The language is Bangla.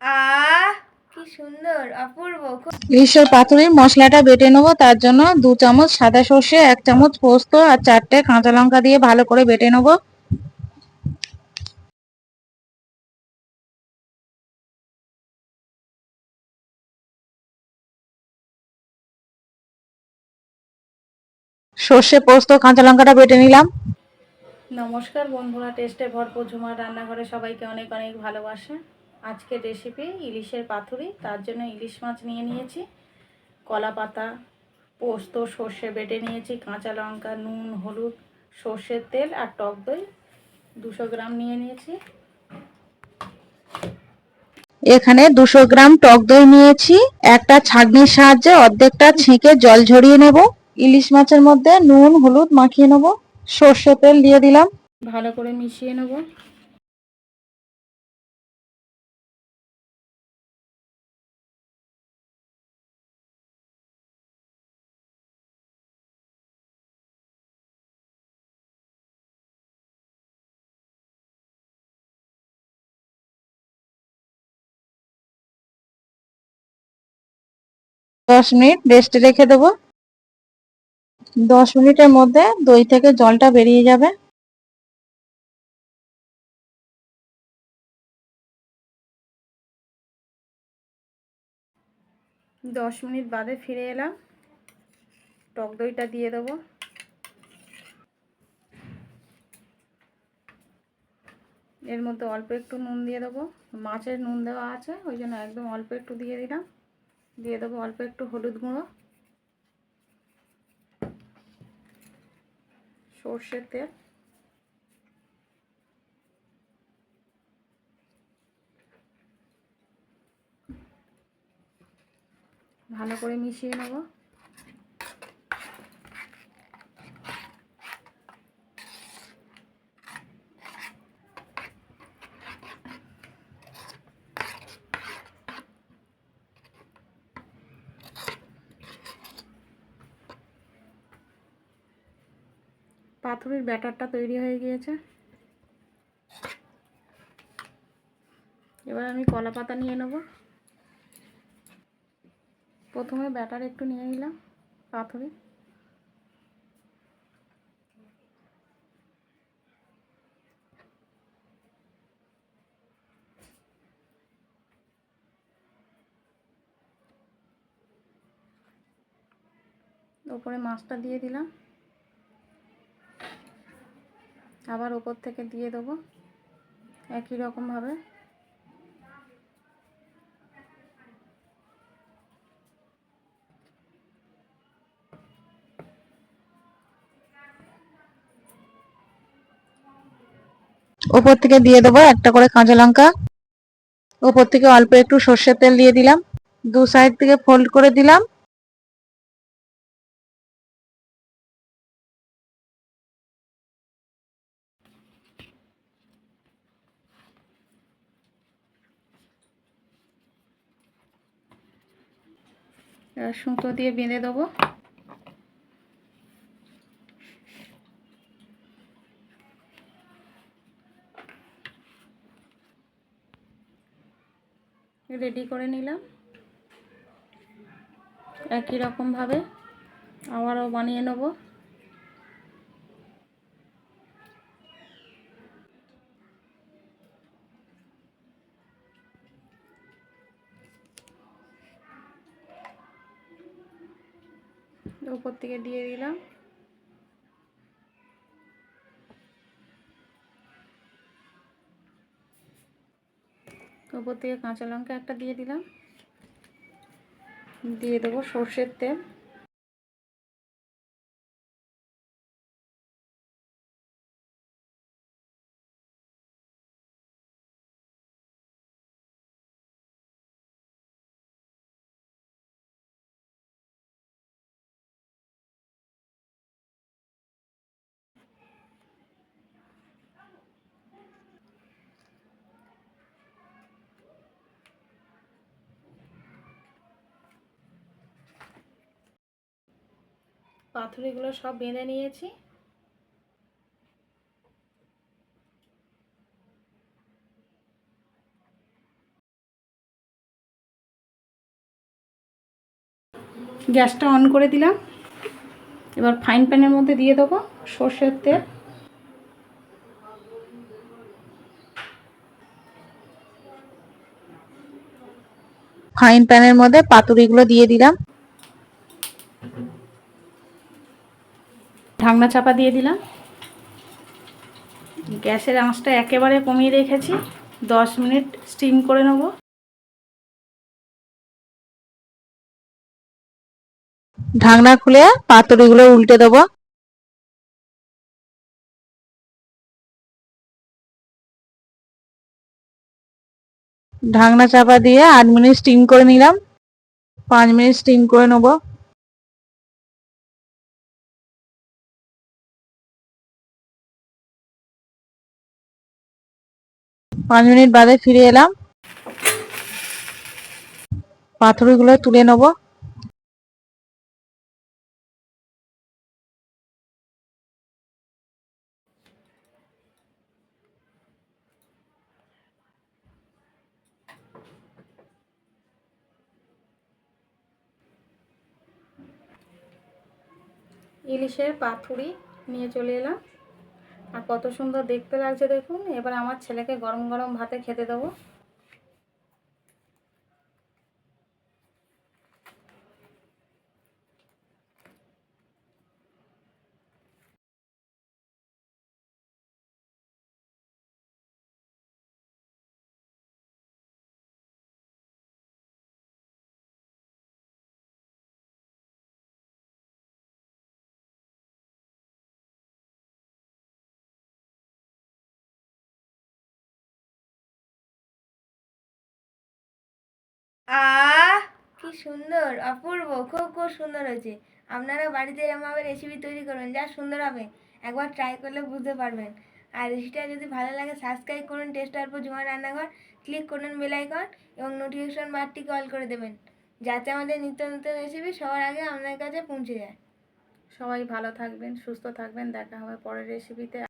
আহ কি সুন্দর অপূর্ব খুব ইলিশের মশলাটা বেটে নেব তার জন্য দু চামচ সাদা সর্ষে এক চামচ পোস্ত আর চারটে কাঁচা লঙ্কা দিয়ে ভালো করে বেটে নেব। সর্ষে পোস্ত কাঁচা লঙ্কাটা বেটে নিলাম। নমস্কার বন্ধুরা টেস্টে ভরপুর ঝুমার রান্নাঘরে সবাইকে অনেক অনেক ভালোবাসে। আজকের রেসিপি ইলিশের পাতুরি। তার জন্য ইলিশ মাছ নিয়ে নিয়েছি। কলা পাতা, পোস্ত, সর্ষে বেটে নিয়েছি, কাঁচা লঙ্কা, নুন, হলুদ, সর্ষের তেল আর টক দই দুশো গ্রাম নিয়ে নিয়েছি। এখানে দুশো গ্রাম টক দই নিয়েছি। একটা ছাঁকনির সাহায্যে অর্ধেকটা ছেঁকে জল ঝরিয়ে নেব। ইলিশ মাছের মধ্যে নুন, হলুদ মাখিয়ে নেব। সর্ষে তেল দিয়ে দিলাম। ভালো করে মিশিয়ে নেব। দশ মিনিট রেস্টে রেখে দেবো। দশ মিনিটের মধ্যে দই থেকে জলটা বেরিয়ে যাবে। দশ মিনিট বাদে ফিরে এলাম। টক দইটা দিয়ে দেবো। এর মধ্যে অল্প একটু নুন দিয়ে দেবো। মাছের নুন দেওয়া আছে, ওই জন্য একদম অল্প একটু দিয়ে দিলাম। দিয়ে দেবো অল্প একটু হলুদ গুঁড়ো। সর্ষের তেল। ভালো করে মিশিয়ে নেব। পাথরের ব্যাটারটা তৈরি হয়ে গিয়েছে। এবার আমি কলা পাতা নিয়ে নেব। প্রথমে ব্যাটার একটু নিয়ে নিলাম পাথরে। ওপরে মাছটা দিয়ে দিলাম। আবার ওপর থেকে দিয়ে দেবো একই রকমভাবে ওপর থেকে দিয়ে দেবো একটা করে কাঁচা লঙ্কা। ওপর থেকে অল্প একটু সর্ষের তেল দিয়ে দিলাম। দু সাইড থেকে ফোল্ড করে দিলাম এবার সুতো দিয়ে বেঁধে দেবো। রেডি করে নিলাম। একই রকমভাবে আবারও বানিয়ে নেব। উপর থেকে দিয়ে দিলাম। উপর থেকে কাঁচা লঙ্কা একটা দিয়ে দিলাম। দিয়ে দেবো সর্ষের তেল। পাথুরিগুলো সব বেঁধে নিয়েছি। গ্যাসটা অন করে দিলাম। এবার ফাইন প্যানের মধ্যে দিয়ে দেবো সর্ষের তেল। ফাইন প্যানের মধ্যে পাতুরিগুলো দিয়ে দিলাম। ঢাকনা চাপা দিয়ে দিলাম। গ্যাসের আঁচটা একেবারে কমিয়ে রেখেছি। দশ মিনিট স্টিম করে নেব। ঢাকনা খুলে পাতুরিগুলো উল্টে দেবো। ঢাকনা চাপা দিয়ে আট মিনিট স্টিম করে নিলাম। পাঁচ মিনিট স্টিম করে নেব। পাঁচ মিনিট বাদে ফিরে এলাম। পাথরগুলো তুলে নেব। ইলিশের পাথুরি নিয়ে চলে এলাম। আর কত সুন্দর দেখতে লাগছে দেখুন। এবার আমার ছেলেকে গরম গরম ভাতে খেতে দেবো। আহ কি সুন্দর অপূর্ব খুব খুব সুন্দর হয়েছে। আপনারা বাড়িতে এরমভাবে রেসিপি তৈরি করবেন যা সুন্দর হবে একবার ট্রাই করলে বুঝতে পারবেন। আর রেসিপিটা যদি ভালো লাগে সাবস্ক্রাইব করুন টেস্ট আর জুমার রান্নাঘর ক্লিক করুন বেল আইকন এবং নোটিফিকেশন বারটিকে অল করে দেবেন যাতে আমাদের নিত্য নতুন রেসিপি সবার আগে আপনার কাছে পৌঁছে যায়। সবাই ভালো থাকবেন সুস্থ থাকবেন দেখা হবে পরের রেসিপিতে